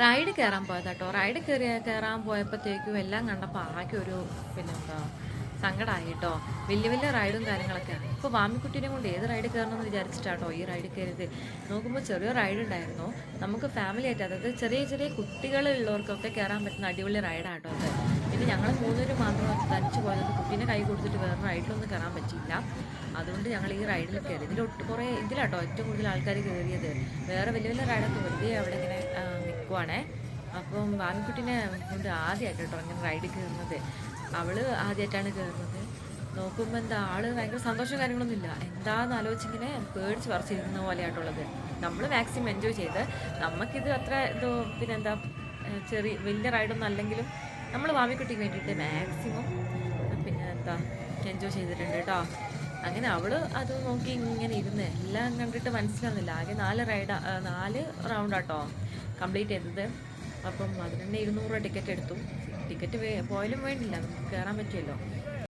Ride കയറാൻ പോയതാട്ടോ. Ride കയറി കയറാൻ പോയപ്പോഴത്തേക്കും എല്ലാം കണ്ടപ്പോൾ ആകെ ഒരു പിന്നെന്താ സങ്കടമായി കേട്ടോ വലിയ വലിയ റൈഡും കാര്യങ്ങളൊക്കെ ഇപ്പോൾ വാമിക്കുട്ടീനെ കൊണ്ട് ഏത് റൈഡ് കയറണമെന്ന് വിചാരിച്ചിട്ടാട്ടോ ഈ റൈഡ് കയറിയത് നോക്കുമ്പോൾ ചെറിയ റൈഡ് ഉണ്ടായിരുന്നു. നമുക്ക് ഫാമിലി ആയിട്ട് അതായത് ചെറിയ ചെറിയ കുട്ടികളുള്ളവർക്കൊക്കെ കയറാൻ പറ്റുന്ന അടിപൊളി റൈഡാട്ടോ അത്. പിന്നെ ഞങ്ങൾ മൂന്നുപേര് മാത്രം തനിച്ച് പോയത്. കുട്ടീനെ കൈ കൊടുത്തിട്ട് വേറെ റൈഡിലൊന്നും കയറാൻ പറ്റിയില്ല. അതുകൊണ്ട് ഞങ്ങൾ ഈ റൈഡിൽ കയറി ഇതിലൊട്ട് കുറേ ഇതിലാട്ടോ ഏറ്റവും കൂടുതൽ ആൾക്കാർ കയറിയത് വേറെ വലിയ വലിയ റൈഡൊക്കെ വെറുതെ അവിടെ ഇങ്ങനെ നിൽക്കുവാണേ അപ്പം വാമിക്കുട്ടീനെ കൊണ്ട് ആദ്യമായിട്ട് കേട്ടോ ഇങ്ങനെ റൈഡിൽ കയറുന്നത്. അവൾ ആദ്യമായിട്ടാണ് കയറുന്നത്. നോക്കുമ്പോൾ എന്താ ആൾ ഭയങ്കര സന്തോഷവും കാര്യങ്ങളൊന്നും ഇല്ല. എന്താന്ന് ആലോചിച്ചിങ്ങനെ പേടിച്ച് പറിച്ചിരിക്കുന്ന പോലെയായിട്ടുള്ളത്. നമ്മൾ മാക്സിമം എൻജോയ് ചെയ്ത് നമുക്കിത് അത്ര എന്തോ പിന്നെന്താ ചെറിയ വലിയ റൈഡൊന്നും അല്ലെങ്കിലും നമ്മൾ വാമിക്കുട്ടിക്ക് വേണ്ടിയിട്ട് മാക്സിമം പിന്നെ എന്താ എൻജോയ് ചെയ്തിട്ടുണ്ട് കേട്ടോ അങ്ങനെ അവൾ അത് നോക്കി ഇങ്ങനെ ഇരുന്ന് എല്ലാം കണ്ടിട്ട് മനസ്സിലാവുന്നില്ല. ആകെ നാല് റൈഡ് നാല് റൗണ്ടാട്ടോ കംപ്ലീറ്റ് ചെയ്തത്. അപ്പം അതിന് തന്നെ ഇരുന്നൂറ് രൂപ ടിക്കറ്റ് എടുത്തു. ടിക്കറ്റ് പോയാലും വേണ്ടില്ല. നമുക്ക് കയറാൻ പറ്റുമല്ലോ